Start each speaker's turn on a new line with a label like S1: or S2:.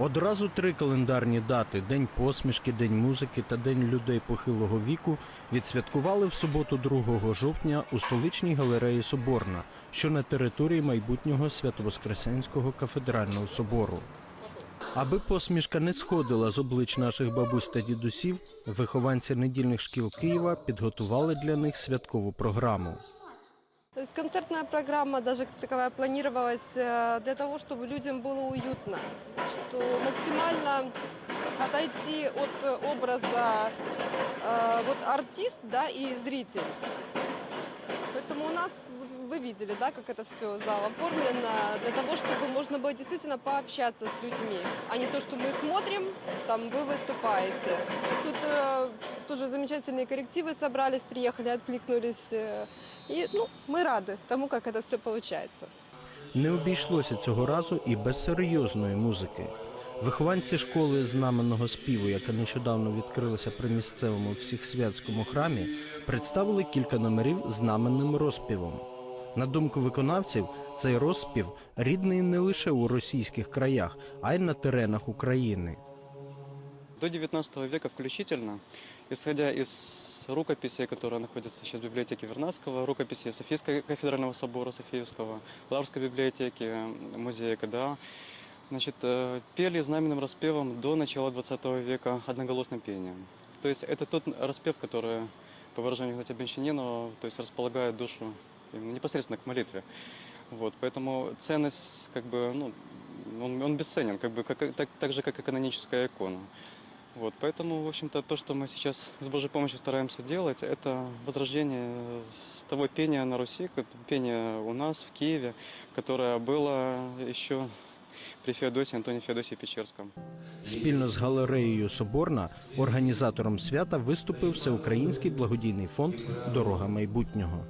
S1: Одразу три календарні дати: День посмішки, День музики та День людей похилого віку відсвяткували в суботу 2 жовтня у столичній галереї Соборна, що на території майбутнього Свято-Воскресенського кафедрального собору. Аби посмішка не сходила з облич наших бабусь та дідусів, вихованці недільних шкіл Києва підготували для них святкову програму.
S2: То есть концертная программа даже как таковая планировалась э, для того, чтобы людям было уютно, что максимально отойти от э, образа э, вот артист, да, и зритель. Поэтому у нас вы видели, да, как это все зал оформлено для того, чтобы можно было действительно пообщаться с людьми, а не то, что мы смотрим, там вы выступаете. Тут замечательные коллективы собрались, приехали, откликнулись. э, и ну, мы рады тому, как это все получается.
S1: Не обійшлося цього разу і без серйозної музики. Вихованці школи знаменного співу, яка нещодавно відкрилася при місцевому всіх-святському храмі, представили кілька номерів знаменним розпівом. На думку виконавців, цей розспів рідний не лише у російських краях, а й на теренах України.
S3: До XIX века включительно, исходя из рукописей, которые находятся сейчас в библиотеке Вернадского, рукописей Софийского кафедрального собора Софиевского, Лаврской библиотеки, музея КДА, значит, э, пели знаменным распевом до начала XX века одноголосным пением. То есть это тот распев, который, по выражению Игнатия Бенчанинова, то есть располагает душу непосредственно к молитве. Вот, поэтому ценность, как бы, ну, он, он бесценен, как бы, как, так, так же, как и каноническая икона. Вот, поэтому, в общем-то, то, что мы сейчас с Божьей помощью стараемся делать, это возрождение с того пения на Руси, как пение у нас в Киеве, которое было еще при Феодосии Антоне Феодосии Печерском.
S1: Спільно з галереєю Соборна організатором свята виступив Всеукраїнський благодійний фонд Дорога майбутнього.